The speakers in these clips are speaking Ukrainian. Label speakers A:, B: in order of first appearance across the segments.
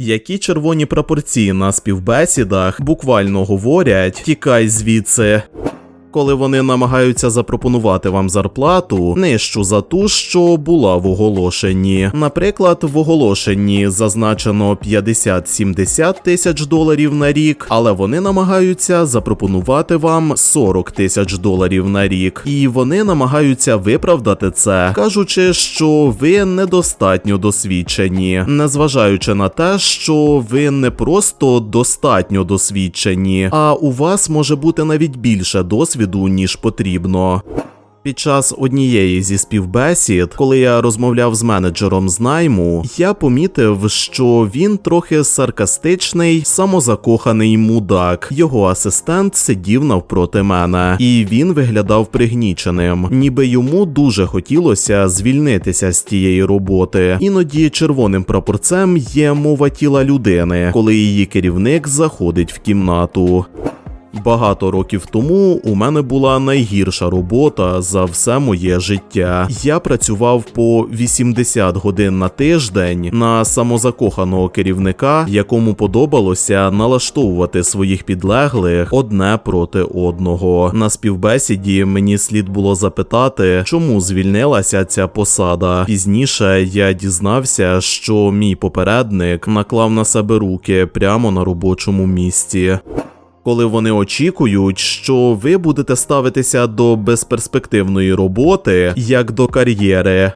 A: Які червоні прапорці на співбесідах буквально говорять тікай звідси. Коли вони намагаються запропонувати вам зарплату нижчу за ту, що була в оголошенні. Наприклад, в оголошенні зазначено 50-70 тисяч доларів на рік, але вони намагаються запропонувати вам 40 тисяч доларів на рік, і вони намагаються виправдати це, кажучи, що ви недостатньо досвідчені, незважаючи на те, що ви не просто достатньо досвідчені, а у вас може бути навіть більше досвіду, ніж потрібно. Під час однієї зі співбесід, коли я розмовляв з менеджером з найму, я помітив, що він трохи саркастичний, самозакоханий мудак. Його асистент сидів навпроти мене, і він виглядав пригніченим, ніби йому дуже хотілося звільнитися з тієї роботи. Іноді червоним прапорцем є мова тіла людини, коли її керівник заходить в кімнату. Багато років тому у мене була найгірша робота за все моє життя. Я працював по 80 годин на тиждень на самозакоханого керівника, якому подобалося налаштовувати своїх підлеглих одне проти одного. На співбесіді мені слід було запитати, чому звільнилася ця посада. Пізніше я дізнався, що мій попередник наклав на себе руки прямо на робочому місці коли вони очікують, що ви будете ставитися до безперспективної роботи як до кар'єри.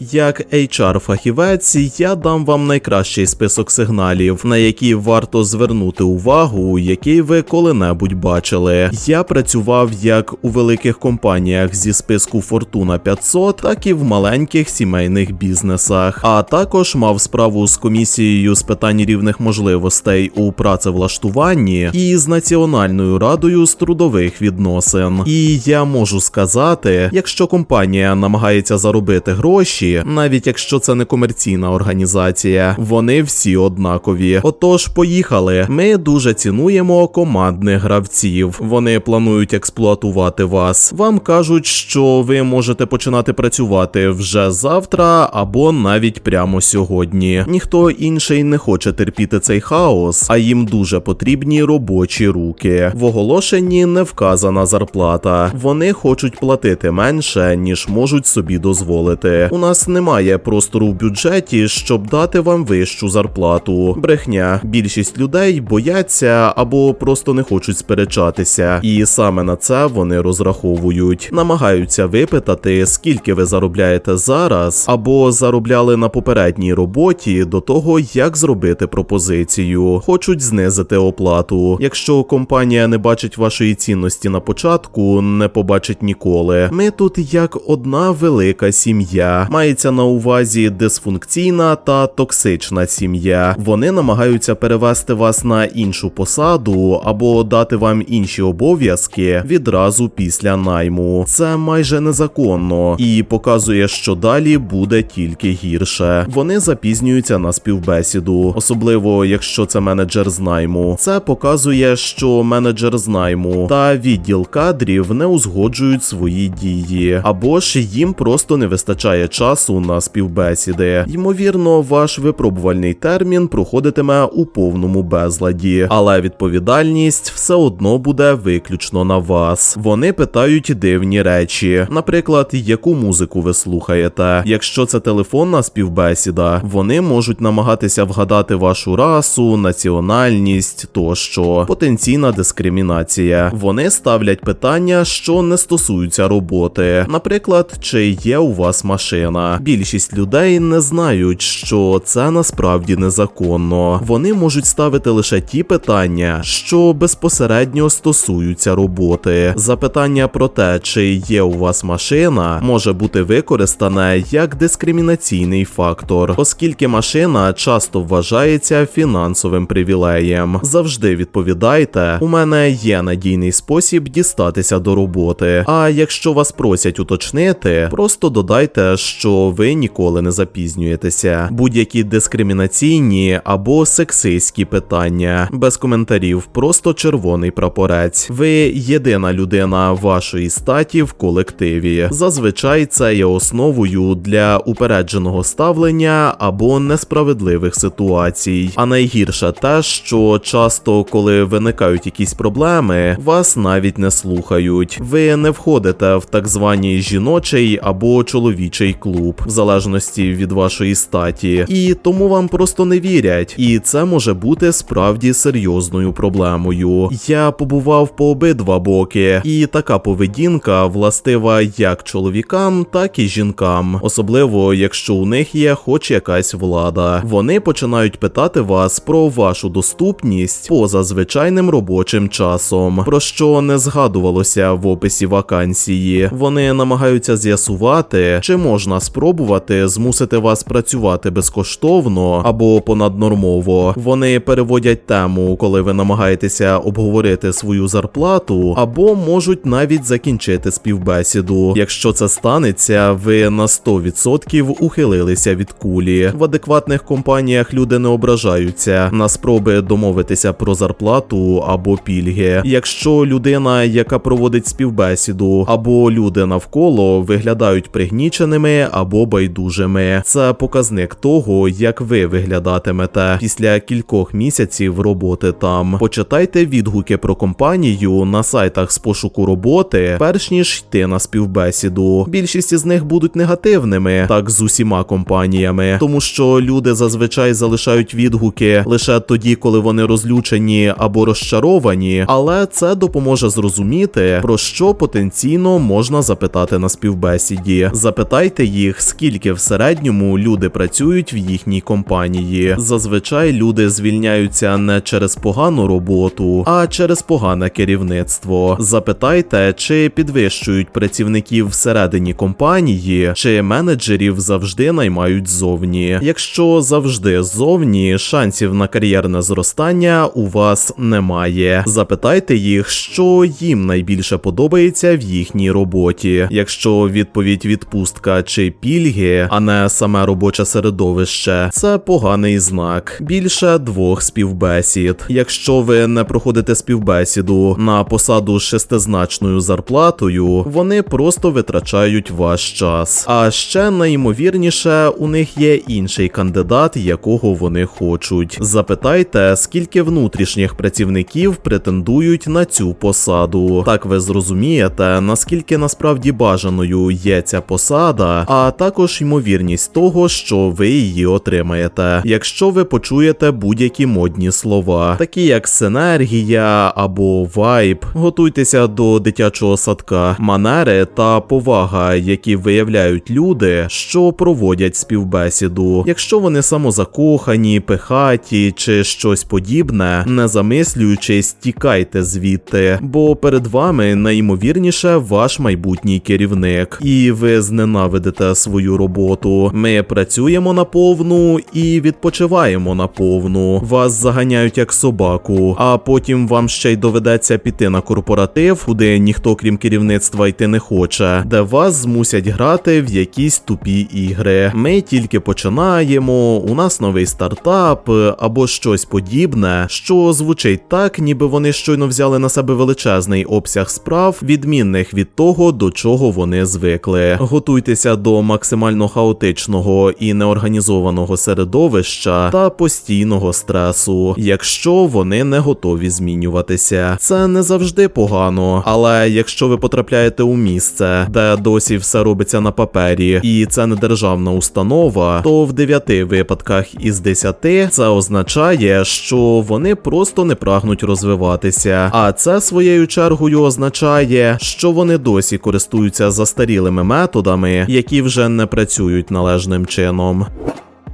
A: Як HR-фахівець, я дам вам найкращий список сигналів, на які варто звернути увагу, який ви коли-небудь бачили. Я працював як у великих компаніях зі списку Fortuna 500, так і в маленьких сімейних бізнесах, а також мав справу з комісією з питань рівних можливостей у працевлаштуванні і з Національною радою з трудових відносин. І я можу сказати, якщо компанія намагається заробити гроші навіть якщо це не комерційна організація, вони всі однакові. Отож, поїхали. Ми дуже цінуємо командних гравців. Вони планують експлуатувати вас. Вам кажуть, що ви можете починати працювати вже завтра або навіть прямо сьогодні. Ніхто інший не хоче терпіти цей хаос, а їм дуже потрібні робочі руки. В оголошенні не вказана зарплата. Вони хочуть платити менше, ніж можуть собі дозволити. У нас немає простору в бюджеті, щоб дати вам вищу зарплату. Брехня. Більшість людей бояться або просто не хочуть сперечатися, і саме на це вони розраховують. Намагаються випитати, скільки ви заробляєте зараз, або заробляли на попередній роботі до того, як зробити пропозицію. Хочуть знизити оплату. Якщо компанія не бачить вашої цінності на початку, не побачить ніколи. Ми тут як одна велика сім'я. Мається на увазі дисфункційна та токсична сім'я. Вони намагаються перевести вас на іншу посаду або дати вам інші обов'язки відразу після найму. Це майже незаконно і показує, що далі буде тільки гірше. Вони запізнюються на співбесіду, особливо якщо це менеджер з найму. Це показує, що менеджер з найму та відділ кадрів не узгоджують свої дії, або ж їм просто не вистачає часу на співбесіди. Ймовірно, ваш випробувальний термін проходитиме у повному безладі, але відповідальність все одно буде виключно на вас. Вони питають дивні речі, наприклад, яку музику ви слухаєте. Якщо це телефонна співбесіда, вони можуть намагатися вгадати вашу расу, національність тощо, потенційна дискримінація. Вони ставлять питання, що не стосуються роботи, наприклад, чи є у вас машина. Більшість людей не знають, що це насправді незаконно. Вони можуть ставити лише ті питання, що безпосередньо стосуються роботи. Запитання про те, чи є у вас машина, може бути використане як дискримінаційний фактор, оскільки машина часто вважається фінансовим привілеєм. Завжди відповідайте, у мене є надійний спосіб дістатися до роботи. А якщо вас просять уточнити, просто додайте, що ви ніколи не запізнюєтеся. Будь-які дискримінаційні або сексистські питання, без коментарів, просто червоний прапорець. Ви єдина людина вашої статі в колективі. Зазвичай це є основою для упередженого ставлення або несправедливих ситуацій. А найгірше те, що часто, коли виникають якісь проблеми, вас навіть не слухають. Ви не входите в так званий жіночий або чоловічий клуб, в залежності від вашої статі, і тому вам просто не вірять. І це може бути справді серйозною проблемою. Я побував по обидва боки, і така поведінка властива як чоловікам, так і жінкам, особливо якщо у них є хоч якась влада. Вони починають питати вас про вашу доступність поза звичайним робочим часом, про що не згадувалося в описі вакансії. Вони намагаються з'ясувати, чи можна спробувати змусити вас працювати безкоштовно або понаднормово. Вони переводять тему, коли ви намагаєтеся обговорити свою зарплату, або можуть навіть закінчити співбесіду. Якщо це станеться, ви на 100% ухилилися від кулі. В адекватних компаніях люди не ображаються на спроби домовитися про зарплату або пільги. Якщо людина, яка проводить співбесіду, або люди навколо виглядають пригніченими або байдужими, це показник того, як ви виглядатимете після кількох місяців роботи там. Почитайте відгуки про компанію на сайтах з пошуку роботи, перш ніж йти на співбесіду. Більшість із них будуть негативними, так з усіма компаніями, тому що люди зазвичай залишають відгуки лише тоді, коли вони розлючені або розчаровані, але це допоможе зрозуміти, про що потенційно можна запитати на співбесіді. Запитайте їх, скільки в середньому люди працюють в їхній компанії. Зазвичай люди звільняються не через погану роботу, а через погане керівництво. Запитайте, чи підвищують працівників всередині компанії, чи менеджерів завжди наймають ззовні. Якщо завжди ззовні, шансів на кар'єрне зростання у вас немає. Запитайте їх, що їм найбільше подобається в їхній роботі. Якщо відповідь відпустка чи пільги, а не саме робоче середовище, це поганий знак. Більше двох співбесід. Якщо ви не проходите співбесіду на посаду з шестизначною зарплатою, вони просто витрачають ваш час. А ще найімовірніше, у них є інший кандидат, якого вони хочуть. Запитайте, скільки внутрішніх працівників претендують на цю посаду. Так ви зрозумієте, наскільки насправді бажаною є ця посада, а також ймовірність того, що ви її отримаєте, якщо ви почуєте будь-які модні слова, такі як синергія або вайб, готуйтеся до дитячого садка, манери та повага, які виявляють люди, що проводять співбесіду. Якщо вони самозакохані, пихаті чи щось подібне, не замислюючись, тікайте звідти, бо перед вами найімовірніше ваш майбутній керівник, і ви зненавидите свою роботу. Ми працюємо на повну і відпочиваємо на повну. Вас заганяють як собаку, а потім вам ще й доведеться піти на корпоратив, куди ніхто крім керівництва йти не хоче, де вас змусять грати в якісь тупі ігри. Ми тільки починаємо, у нас новий стартап або щось подібне, що звучить так, ніби вони щойно взяли на себе величезний обсяг справ, відмінних від того, до чого вони звикли. Готуйтеся до максимально хаотичного і неорганізованого середовища та постійного стресу, якщо вони не готові змінюватися. Це не завжди погано, але якщо ви потрапляєте у місце, де досі все робиться на папері, і це не державна установа, то в 9 випадках із 10 це означає, що вони просто не прагнуть розвиватися. А це своєю чергою означає, що вони досі користуються застарілими методами, які вже не працюють належним чином.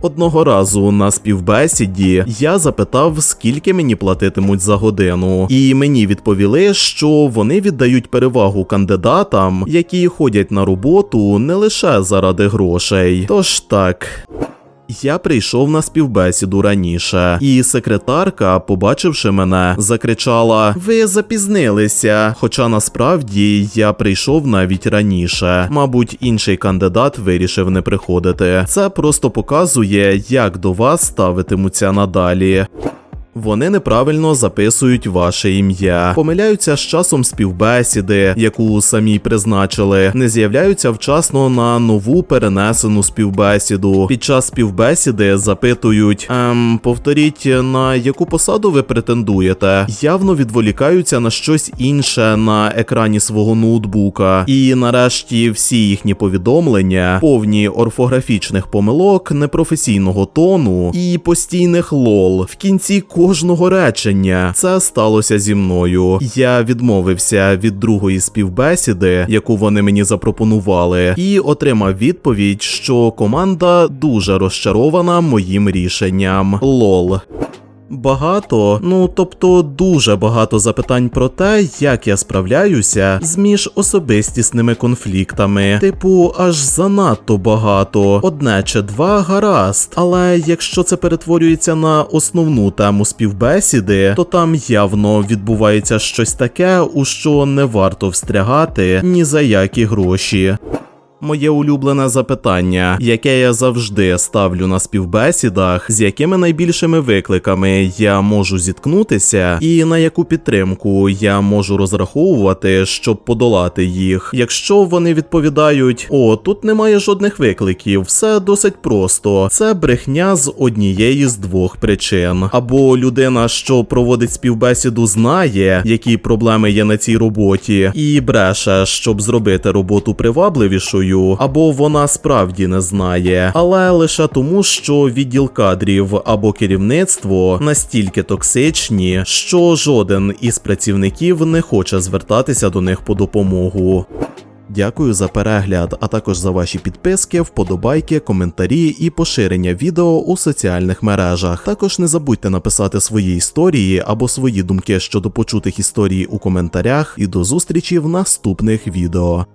A: Одного разу на співбесіді я запитав, скільки мені платитимуть за годину, і мені відповіли, що вони віддають перевагу кандидатам, які ходять на роботу не лише заради грошей. Тож так. Я прийшов на співбесіду раніше, і секретарка, побачивши мене, закричала: Ви запізнилися. Хоча насправді я прийшов навіть раніше. Мабуть, інший кандидат вирішив не приходити. Це просто показує, як до вас ставитимуться надалі. Вони неправильно записують ваше ім'я, помиляються з часом співбесіди, яку самі призначили, не з'являються вчасно на нову перенесену співбесіду. Під час співбесіди запитують: ем, повторіть, на яку посаду ви претендуєте? Явно відволікаються на щось інше на екрані свого ноутбука. І нарешті всі їхні повідомлення повні орфографічних помилок, непрофесійного тону і постійних лол в кінці кожного речення. Це сталося зі мною. Я відмовився від другої співбесіди, яку вони мені запропонували, і отримав відповідь, що команда дуже розчарована моїм рішенням. Лол. Багато, ну тобто дуже багато запитань про те, як я справляюся з міжособистісними конфліктами. Типу, аж занадто багато. Одне чи два гаразд. Але якщо це перетворюється на основну тему співбесіди, то там явно відбувається щось таке, у що не варто встрягати ні за які гроші. Моє улюблене запитання, яке я завжди ставлю на співбесідах, з якими найбільшими викликами я можу зіткнутися, і на яку підтримку я можу розраховувати, щоб подолати їх. Якщо вони відповідають: О, тут немає жодних викликів, все досить просто. Це брехня з однієї з двох причин. Або людина, що проводить співбесіду, знає, які проблеми є на цій роботі, і бреше, щоб зробити роботу привабливішою, або вона справді не знає, але лише тому, що відділ кадрів або керівництво настільки токсичні, що жоден із працівників не хоче звертатися до них по допомогу. Дякую за перегляд, а також за ваші підписки, вподобайки, коментарі і поширення відео у соціальних мережах. Також не забудьте написати свої історії або свої думки щодо почутих історій у коментарях. І до зустрічі в наступних відео.